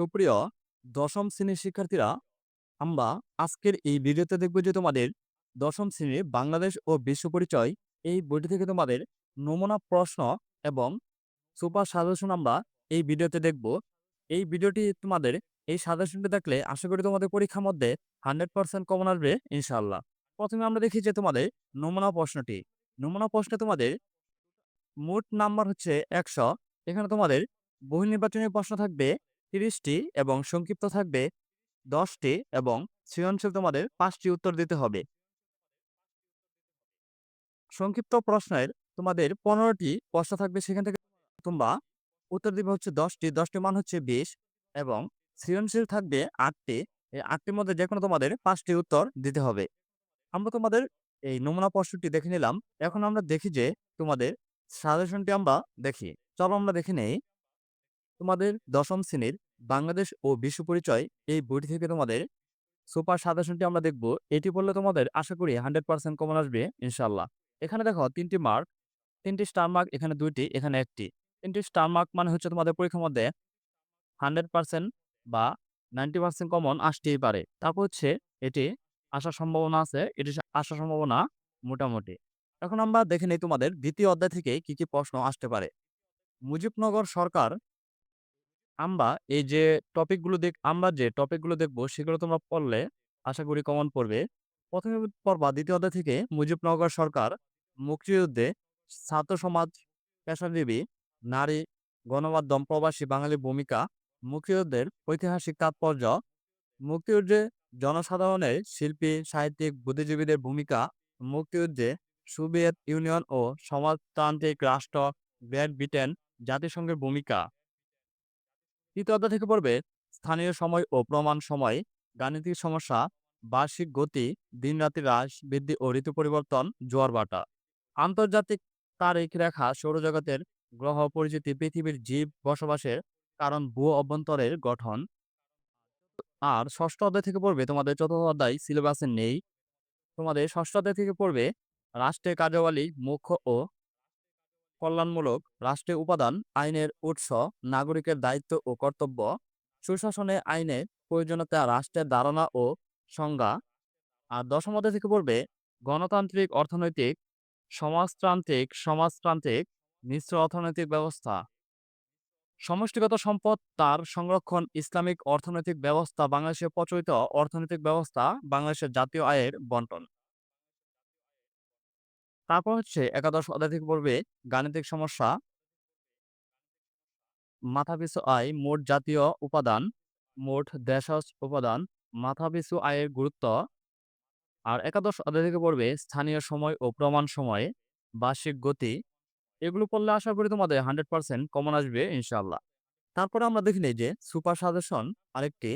সুপ্রিয় দশম শ্রেণির শিক্ষার্থীরা, আমরা আজকের এই ভিডিওতে দেখব যে তোমাদের দশম শ্রেণির বাংলাদেশ ও বিশ্ব পরিচয় এই বইটি থেকে তোমাদের নমুনা প্রশ্ন এবং সুপার সাজেশন আমরা এই ভিডিওতে দেখব। এই ভিডিওটি তোমাদের এই সাজেশনটি দেখলে আশা করি তোমাদের পরীক্ষার মধ্যে হান্ড্রেড পার্সেন্ট কমন আসবে ইনশাল্লাহ প্রথমে আমরা দেখি যে তোমাদের নমুনা প্রশ্নটি। নমুনা প্রশ্নে তোমাদের মোট নাম্বার হচ্ছে একশো। এখানে তোমাদের বহু নির্বাচনী প্রশ্ন থাকবে। তিরিশটি এবং সংক্ষিপ্ত থাকবে দশটি এবং সৃজনশীল তোমাদের পাঁচটি উত্তর দিতে হবে। সংক্ষিপ্ত প্রশ্নের তোমাদের পনেরোটি প্রশ্ন থাকবে, সেখান থেকে তোমরা উত্তর দিবে হচ্ছে দশটি। দশটি মান হচ্ছে বিশ এবং সৃজনশীল থাকবে আটটি। এই আটটির মধ্যে যে কোনো তোমাদের পাঁচটি উত্তর দিতে হবে। আমরা তোমাদের এই নমুনা প্রশ্নটি দেখে নিলাম। এখন আমরা দেখি যে তোমাদের সাজেশনটি আমরা দেখি। চলো আমরা দেখে নেই। তোমাদের দশম শ্রেণির বাংলাদেশ ও বিশ্ব পরিচয় এই বইটি থেকে তোমাদের সুপার সাজেশনটি আমরা দেখব। এটি পড়লে তোমাদের আশা করি হান্ড্রেড পার্সেন্ট কমন আসবে ইনশাল্লাহ এখানে দেখো তিনটি মার্ক তিনটি স্টার মার্ক এখানে দুইটি, এখানে একটি। তিনটি স্টার মার্ক মানে হচ্ছে তোমাদের পরীক্ষার মধ্যে হান্ড্রেড পার্সেন্ট বা নাইনটি পার্সেন্ট কমন আসতেই পারে। তারপর হচ্ছে এটি আসার সম্ভাবনা আছে, এটি আসার সম্ভাবনা মোটামুটি। এখন আমরা দেখে নেই তোমাদের দ্বিতীয় অধ্যায় থেকে কি কি প্রশ্ন আসতে পারে। মুজিবনগর সরকার আমরা এই যে টপিকগুলো দেখ আমরা যে টপিকগুলো দেখব, সেগুলো তোমরা পড়লে আশা করি কমন পড়বে। প্রথমে পড়বা দ্বিতীয় অধ্যায় থেকে মুজিবনগর সরকার মুক্তিযুদ্ধে ছাত্র সমাজ পেশাজীবী, নারী, গণমাধ্যম, প্রবাসী বাঙালি ভূমিকা, মুক্তিযুদ্ধের ঐতিহাসিক তাৎপর্য মুক্তিযুদ্ধে জনসাধারণের শিল্পী, সাহিত্যিক, বুদ্ধিজীবীদের ভূমিকা, মুক্তিযুদ্ধে সোভিয়েত ইউনিয়ন ও সমাজতান্ত্রিক রাষ্ট্র, গ্রেট ব্রিটেন জাতিসংঘের ভূমিকা। তৃতীয় অধ্যায় থেকে পড়বে, স্থানীয় সময় ও প্রমাণ সময়, গাণিতিক সমস্যা, বার্ষিক গতি দিনরাতি হ্রাস, বৃদ্ধি ও ঋতু পরিবর্তন, জোয়ার বাটা। আন্তর্জাতিক তারিখ রেখা সৌরজগতের গ্রহ পরিচিতি পৃথিবীর জীব বসবাসের কারণ ভূ অভ্যন্তরের গঠন। আর ষষ্ঠ অধ্যায় থেকে পড়বে, তোমাদের চতুর্থ অধ্যায় সিলেবাসে নেই। তোমাদের ষষ্ঠ অধ্যায় থেকে পড়বে, রাষ্ট্রের কার্যাবলী, মুখ্য ও কল্যাণমূলক রাষ্ট্রীয় উপাদান আইনের উৎস, নাগরিকের দায়িত্ব ও কর্তব্য, সুশাসনে আইনের প্রয়োজনীয়তা, রাষ্ট্রের ধারণা ও সংজ্ঞা। আর দশম অধ্যায় থেকে পড়বে, গণতান্ত্রিক, অর্থনৈতিক, সমাজতান্ত্রিক সমাজতান্ত্রিক, মিশ্র অর্থনৈতিক ব্যবস্থা। সমষ্টিগত সম্পদ, তার সংরক্ষণ, ইসলামিক অর্থনৈতিক ব্যবস্থা, বাংলাদেশের প্রচলিত অর্থনৈতিক ব্যবস্থা, বাংলাদেশের জাতীয় আয়ের বন্টন। তারপর হচ্ছে একাদশ অধ্যায় পড়বে গাণিতিক সমস্যা। মাথাপিছু আয় মোট জাতীয় উপাদান, মোট দেশজ উপাদান, মাথাপিছু আয়ের গুরুত্ব। আর একাদশ অধ্যায় পড়বে স্থানীয় সময় ও প্রমাণ সময়, বার্ষিক গতি। এগুলো পড়লে আশা করি তোমাদের হান্ড্রেড পার্সেন্ট কমন আসবে ইনশাল্লাহ তারপরে আমরা দেখি যে সুপার সাজেশন আরেকটি,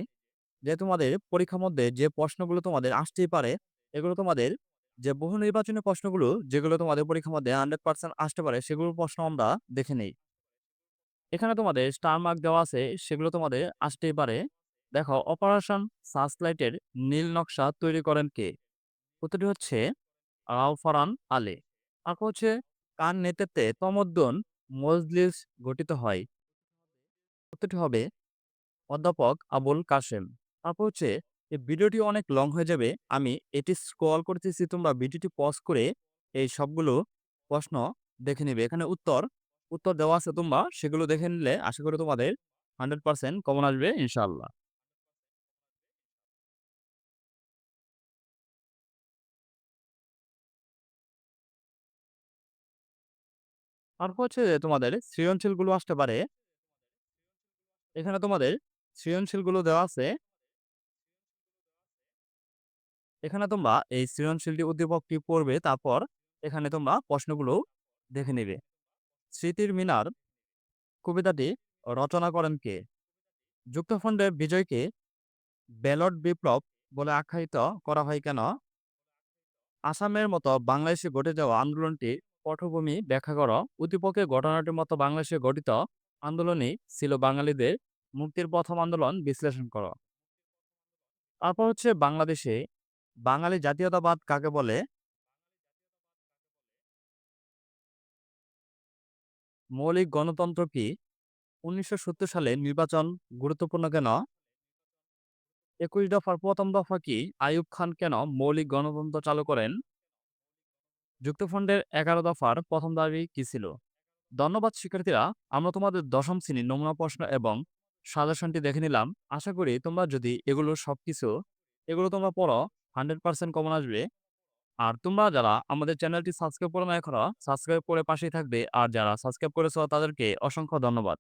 যে তোমাদের পরীক্ষার মধ্যে যে প্রশ্নগুলো তোমাদের আসতেই পারে, এগুলো তোমাদের যে বহু নির্বাচনী প্রশ্নগুলো যেগুলো তোমাদের পরীক্ষার মধ্যে হান্ড্রেড পার্সেন্ট আসতে পারে সেগুলো প্রশ্ন আমরা দেখে নেই। এখানে তোমাদের স্টার মার্ক দেওয়া আছে, সেগুলো তোমাদের আসতেই পারে। দেখো অপারেশন সার্চলাইটের নীল নকশা তৈরি করেন কে? উত্তরটি হচ্ছে রাউফারান আলী। তারপর হচ্ছে কার নেতৃত্বে তমদ্দন মজলিস গঠিত হয়? উত্তরটি হবে অধ্যাপক আবুল কাশেম। তারপর হচ্ছে এই ভিডিওটি অনেক লং হয়ে যাবে। আমি এটি স্ক্রল করতেছি তোমরা ভিডিওটি পজ করে এই সবগুলো প্রশ্ন দেখে নেবে। এখানে উত্তর উত্তর দেওয়া আছে তোমরা, সেগুলো দেখে নিলে আশা করি তোমাদের হান্ড্রেড পার্সেন্ট কমন আসবে ইনশাল্লাহ তারপর হচ্ছে যে তোমাদের সৃজনশীলগুলো আসতে পারে। এখানে তোমাদের সৃজনশীলগুলো দেওয়া আছে। এখানে তোমরা এই সৃজনশীলটি উদ্দীপকটি পড়বে, তারপর এখানে তোমরা প্রশ্নগুলো দেখে নেবে। স্মৃতির মিনার, কবিতাটি রচনা করেন কে? যুক্তফ্রন্টের বিজয়কে ব্যালট বিপ্লব বলে আখ্যায়িত করা হয় কেন? আসামের মতো বাংলাদেশে ঘটে যাওয়া আন্দোলনটি পটভূমি ব্যাখ্যা করো। উদ্দীপকের ঘটনাটির মতো বাংলাদেশে গঠিত আন্দোলনই ছিল বাঙালিদের মুক্তির প্রথম আন্দোলন বিশ্লেষণ করো। তারপর হচ্ছে বাংলাদেশে বাঙালি জাতীয়তাবাদ কাকে বলে মৌলিক গণতন্ত্র কি ১৯৭০ সালে নির্বাচন গুরুত্বপূর্ণ কেন? ২১ দফার প্রথম দফা কি? আইয়ুব খান কেন মৌলিক গণতন্ত্র চালু করেন? যুক্তফ্রন্টের ১১ দফার ১ম দাবি কি ছিল? ধন্যবাদ শিক্ষার্থীরা। আমরা তোমাদের দশম শ্রেণির নমুনা প্রশ্ন এবং সাজেশনটি দেখে নিলাম। আশা করি তোমরা যদি এগুলো সবকিছু, এগুলো তোমরা পড়ো 100% কমন আসবে। আর তোমরা যারা আমাদের চ্যানেলটি সাবস্ক্রাইব করে না এখনও, সাবস্ক্রাইব করে পাশেই থাকবে। আর যারা সাবস্ক্রাইব করেছ তাদেরকে অসংখ্য ধন্যবাদ।